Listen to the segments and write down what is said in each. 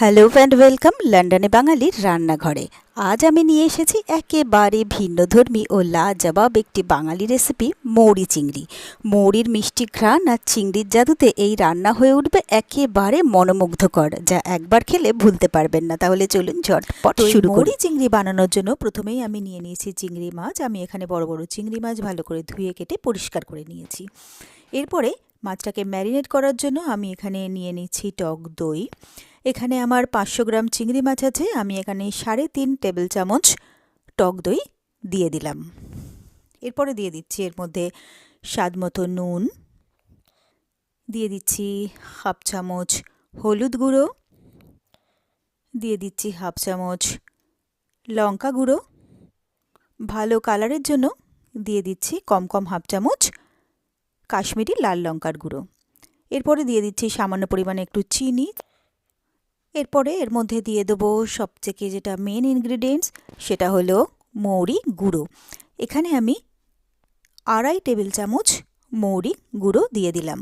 Hello and welcome লন্ডনে বাঙালির রান্নাঘরে। আজ আমি নিয়ে এসেছি একেবারে ভিন্নধর্মী ও লাজবাব একটি বাঙালি রেসিপি মৌরি চিংড়ি। মৌরির মিষ্টি ঘ্রাণ আর চিংড়ির জাদুতে এই রান্না হয়ে উঠবে একেবারে মনোমুগ্ধকর যা একবার খেলে ভুলতে পারবেন না। তাহলে চলুন ঝটপট শুরু করি। মৌরি চিংড়ি বানানোর জন্য প্রথমেই আমি নিয়ে নিয়েছি চিংড়ি মাছ। আমি এখানে বড় বড় চিংড়ি মাছ ভালো করে ধুয়ে কেটে পরিষ্কার করে নিয়েছি। এরপরে মাছটাকে ম্যারিনেট করার জন্য আমি এখানে নিয়ে নিচ্ছি টক দই। এখানে আমার পাঁচশো গ্রাম চিংড়ি মাছ আছে, আমি এখানে সাড়ে তিন টেবিল চামচ টক দই দিয়ে দিলাম। এরপরে দিয়ে দিচ্ছি এর মধ্যে স্বাদ মতো নুন, দিয়ে দিচ্ছি হাফ চামচ হলুদ গুঁড়ো, দিয়ে দিচ্ছি হাফ চামচ লঙ্কা গুঁড়ো। ভালো কালারের জন্য দিয়ে দিচ্ছি কম কম হাফ চামচ কাশ্মীরি লাল লঙ্কার গুঁড়ো। এরপরে দিয়ে দিচ্ছি সামান্য পরিমাণে একটু চিনি এরপরে এর মধ্যে দিয়ে দেবো সবথেকে যেটা মেন ইনগ্রিডিয়েন্টস সেটা হলো মৌরি গুঁড়ো। এখানে আমি আড়াই টেবিল চামচ মৌরি গুঁড়ো দিয়ে দিলাম।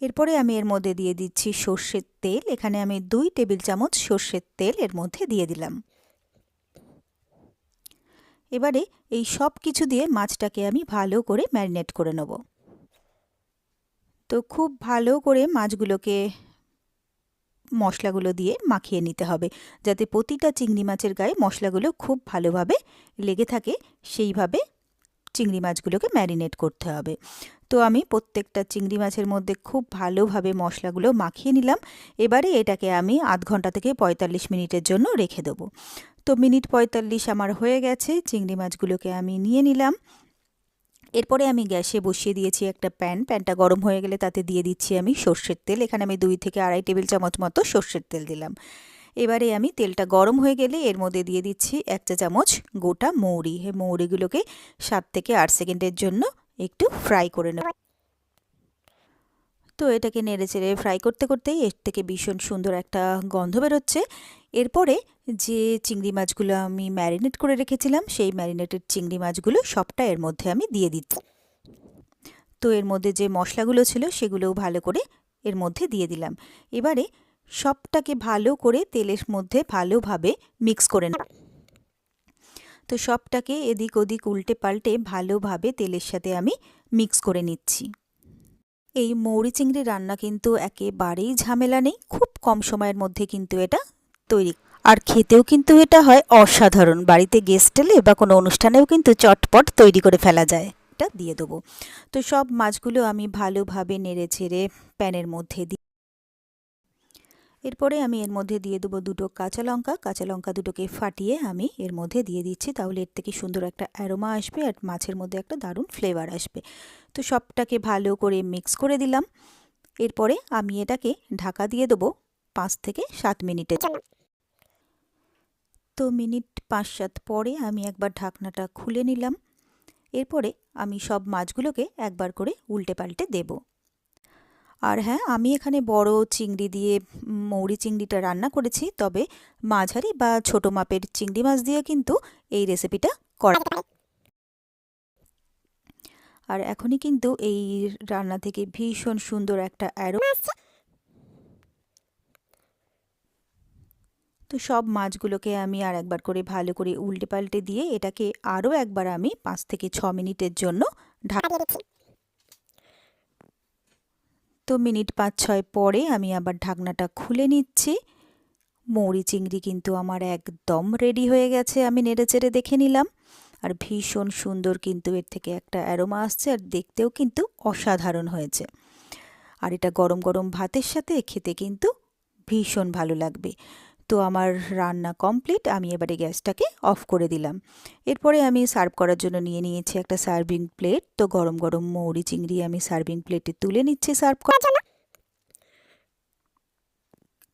এরপরে আমি এর মধ্যে দিয়ে দিচ্ছি সর্ষের তেল। এখানে আমি দুই টেবিল চামচ সর্ষের তেল এর মধ্যে দিয়ে দিলাম। এবারে এই সব কিছু দিয়ে মাছটাকে আমি ভালো করে ম্যারিনেট করে নেব। তো খুব ভালো করে মাছগুলোকে মশলাগুলো দিয়ে মাখিয়ে নিতে হবে। যাতে প্রতিটা চিংড়ি মাছের গায়ে মশলাগুলো খুব ভালোভাবে লেগে থাকে, সেইভাবে চিংড়ি মাছগুলোকে ম্যারিনেট করতে হবে। তো আমি প্রত্যেকটা চিংড়ি মাছের মধ্যে খুব ভালোভাবে মশলাগুলো মাখিয়ে নিলাম। এবারে এটাকে আমি আধ ঘণ্টা থেকে পঁয়তাল্লিশ মিনিটের জন্য রেখে দেবো। তো মিনিট পঁয়তাল্লিশ আমার হয়ে গেছে, চিংড়ি মাছগুলোকে আমি নিয়ে নিলাম। এরপরে আমি গ্যাসে বসিয়ে দিয়েছি একটা প্যান। প্যানটা গরম হয়ে গেলে তাতে দিয়ে দিচ্ছি আমি সর্ষের তেল। এখানে আমি দুই থেকে আড়াই টেবিল চামচ মতো সর্ষের তেল দিলাম। এবারে আমি তেলটা গরম হয়ে গেলে এর মধ্যে দিয়ে দিচ্ছি এক চা চামচ গোটা মৌরি। এই মৌরিগুলোকে সাত থেকে আট সেকেন্ডের জন্য একটু ফ্রাই করে নেব। তো এটাকে নেড়ে চেড়ে ফ্রাই করতে করতেই এর থেকে ভীষণ সুন্দর একটা গন্ধ বেরোচ্ছে। এরপরে যে চিংড়ি মাছগুলো আমি ম্যারিনেট করে রেখেছিলাম, সেই ম্যারিনেটেড চিংড়ি মাছগুলো সবটা এর মধ্যে আমি দিয়ে দিচ্ছি। তো এর মধ্যে যে মশলাগুলো ছিল সেগুলোও ভালো করে এর মধ্যে দিয়ে দিলাম। এবারে সবটাকে ভালো করে তেলের মধ্যে ভালোভাবে মিক্স করে নেব। তো সবটাকে এদিক ওদিক উল্টে পাল্টে ভালোভাবে তেলের সাথে আমি মিক্স করে নিচ্ছি। এই মৌরি চিংড়ি রান্না কিন্তু একেবারেই ঝামেলা নেই, খুব কম সময়ের মধ্যে কিন্তু এটা তৈরি আর খেতেও কিন্তু এটা হয় অসাধারণ। বাড়িতে গেস্ট এলে বা কোনো অনুষ্ঠানেও কিন্তু চটপট তৈরি করে ফেলা যায়। এটা দিয়ে দেবো। তো সব মাছগুলো আমি ভালোভাবে নেড়ে ছেড়ে প্যানের মধ্যে দিই এরপরে আমি এর মধ্যে দিয়ে দেবো দুটো কাঁচা লঙ্কা। কাঁচা লঙ্কা দুটোকে ফাটিয়ে আমি এর মধ্যে দিয়ে দিচ্ছি। তাহলে এর থেকে সুন্দর একটা অ্যারোমা আসবে আর মাছের মধ্যে একটা দারুণ ফ্লেভার আসবে। তো সবটাকে ভালো করে মিক্স করে দিলাম। এরপরে আমি এটাকে ঢাকা দিয়ে দেবো পাঁচ থেকে সাত মিনিটের জন্য। তো মিনিট পাঁচ সাত পরে আমি একবার ঢাকনাটা খুলে নিলাম। এরপরে আমি সব মাছগুলোকে একবার করে উল্টে পাল্টে দেব। আর হ্যাঁ আমি এখানে বড় চিংড়ি দিয়ে মৌরি চিংড়িটা রান্না করেছি, তবে মাঝারি বা ছোট মাপের চিংড়ি মাছ দিয়ে কিন্তু এই রেসিপিটা করা আর এখনই কিন্তু এই রান্না থেকে ভীষণ সুন্দর একটা অ্যারো সব মাছগুলোকে আমি আর একবার করে ভালো করে উল্টে পাল্টে দিয়ে এটাকে আরও একবার আমি পাঁচ থেকে ছ মিনিটের জন্য ঢাকা তো মিনিট পাঁচ ছয় পরে আমি আবার ঢাকনাটা খুলে নিচ্ছি। মৌরি চিংড়ি কিন্তু আমার একদম রেডি হয়ে গেছে আমি নেড়ে চেড়ে দেখে নিলাম। আর ভীষণ সুন্দর কিন্তু এর থেকে একটা অ্যারোমা আসছে আর দেখতেও কিন্তু অসাধারণ হয়েছে। আর এটা গরম গরম ভাতের সাথে খেতে কিন্তু ভীষণ ভালো লাগবে। তো আমার রান্না কমপ্লিট আমি এবারে গ্যাসটাকে অফ করে দিলাম। এরপরে আমি সার্ভ করার জন্য নিয়ে নিয়েছি একটা সার্ভিং প্লেট তো গরম গরম মৌরি চিংড়ি আমি সার্ভিং প্লেটে তুলে নিচ্ছি সার্ভ করার জন্য।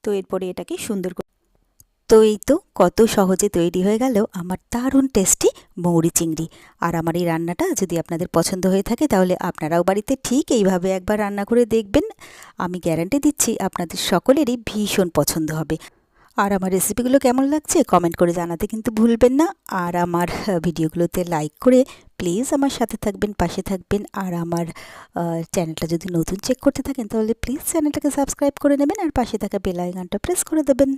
তো এরপরে এটাকে সুন্দর তো এই তো কত সহজে তৈরি হয়ে গেল আমার দারুণ টেস্টি মৌরি চিংড়ি। আর আমার এই রান্নাটা যদি আপনাদের পছন্দ হয়ে থাকে তাহলে আপনারাও বাড়িতে ঠিক এইভাবে একবার রান্না করে দেখবেন। আমি গ্যারান্টি দিচ্ছি আপনাদের সকলেরই ভীষণ পছন্দ হবে। আর আমার রেসিপিগুলো কেমন লাগছে কমেন্ট করে জানাতে কিন্তু ভুলবেন না। আর আমার ভিডিওগুলোতে লাইক করে প্লিজ আমার সাথে থাকবেন, পাশে থাকবেন। আর আমার চ্যানেলটা যদি নতুন চেক করতে থাকেন তাহলে প্লিজ চ্যানেলটাকে সাবস্ক্রাইব করে নেবেন আর পাশে থাকা বেল প্রেস করে দেবেন।